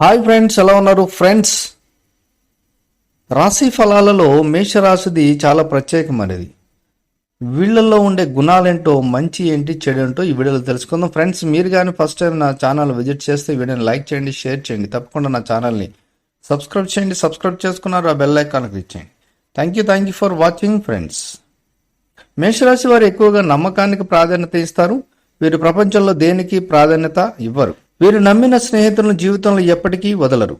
Hi friends ఎలా ఉన్నారు? Friends రాశి ఫలాలలో మేషరాశిది చాలా ప్రత్యేకమైనది. వీళ్ళల్లో ఉండే గుణాలేంటో మంచి ఏంటి చెడు ఏంటో ఈ వీడియోలో తెలుసుకుందాం. ఫ్రెండ్స్ మీరు కానీ ఫస్ట్ టైం నా ఛానల్ విజిట్ చేస్తే వీడియోని లైక్ చేయండి షేర్ చేయండి. తప్పకుండా నా ఛానల్ని సబ్స్క్రైబ్ చేయండి. సబ్స్క్రైబ్ చేసుకున్నారు ఆ బెల్ ఐకాన్ క్లిక్ చేయండి. Thank you thank you for watching friends మేషరాశి వారు ఎక్కువగా నమ్మకానికి ప్రాధాన్యత ఇస్తారు. వీరు ప్రపంచంలో దేనికి ప్రాధాన్యత ఇవ్వరు. వీరు నమ్మిన స్నేహితులను జీవితంలో ఎప్పటికీ వదలరు.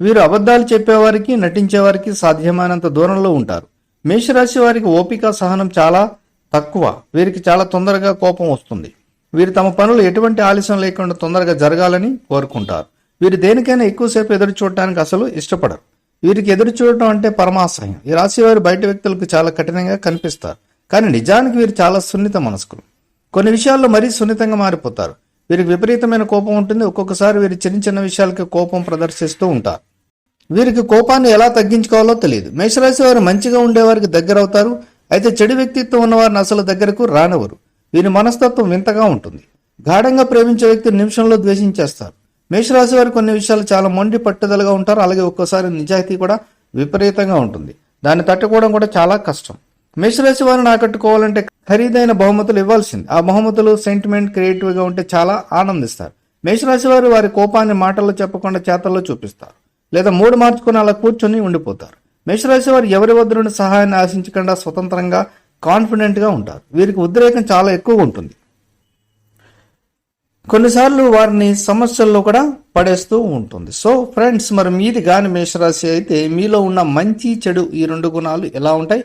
వీరు అబద్ధాలు చెప్పేవారికి నటించేవారికి సాధ్యమైనంత దూరంలో ఉంటారు. మేషరాశి వారికి ఓపిక సహనం చాలా తక్కువ. వీరికి చాలా తొందరగా కోపం వస్తుంది. వీరు తమ పనులు ఎటువంటి ఆలస్యం లేకుండా తొందరగా జరగాలని కోరుకుంటారు. వీరు దేనికైనా ఎక్కువసేపు ఎదురు చూడటానికి అసలు ఇష్టపడరు. వీరికి ఎదురు చూడటం అంటే పరమాశ్రయం ఈ రాశి వారు బయట వ్యక్తులకు చాలా కఠినంగా కనిపిస్తారు. కానీ నిజానికి వీరు చాలా సున్నిత మనస్కులు. కొన్ని విషయాల్లో మరీ సున్నితంగా మారిపోతారు. వీరికి విపరీతమైన కోపం ఉంటుంది. ఒక్కొక్కసారి వీరు చిన్న చిన్న విషయాలకి కోపం ప్రదర్శిస్తూ ఉంటారు. వీరికి కోపాన్ని ఎలా తగ్గించుకోవాలో తెలియదు. మేషరాశి వారు మంచిగా ఉండేవారికి దగ్గర అవుతారు అయితే చెడు వ్యక్తిత్వం ఉన్నవారిని అసలు దగ్గరకు రానివ్వరు. వీరి మనస్తత్వం వింతగా ఉంటుంది. గాఢంగా ప్రేమించే వ్యక్తిని నిమిషంలో ద్వేషించేస్తారు. మేషరాశి వారు కొన్ని విషయాలు చాలా మొండి పట్టుదలగా ఉంటారు. అలాగే ఒక్కోసారి నిజాయితీ కూడా విపరీతంగా ఉంటుంది. దాన్ని తట్టుకోవడం కూడా చాలా కష్టం. మేషరాశి వారిని ఆకట్టుకోవాలంటే ఖరీదైన బహుమతులు ఇవ్వాల్సింది. ఆ బహుమతులు సెంటిమెంట్ క్రియేటివ్గా ఉంటే చాలా ఆనందిస్తారు. మేషరాశి వారు వారి కోపాన్ని మాటల్లో చెప్పకుండా చేతల్లో చూపిస్తారు. లేదా మూడు మార్చుకుని అలా కూర్చొని ఉండిపోతారు. మేషరాశి వారు ఎవరి వద్ద నుండి సహాయాన్ని ఆశించకుండా స్వతంత్రంగా కాన్ఫిడెంట్గా ఉంటారు. వీరికి ఉద్రేకం చాలా ఎక్కువగా ఉంటుంది. కొన్నిసార్లు వారిని సమస్యల్లో కూడా పడేస్తూ ఉంటుంది. సో ఫ్రెండ్స్ మరి మీది కాని మేషరాశి అయితే మీలో ఉన్న మంచి చెడు ఈ రెండు గుణాలు ఎలా ఉంటాయి?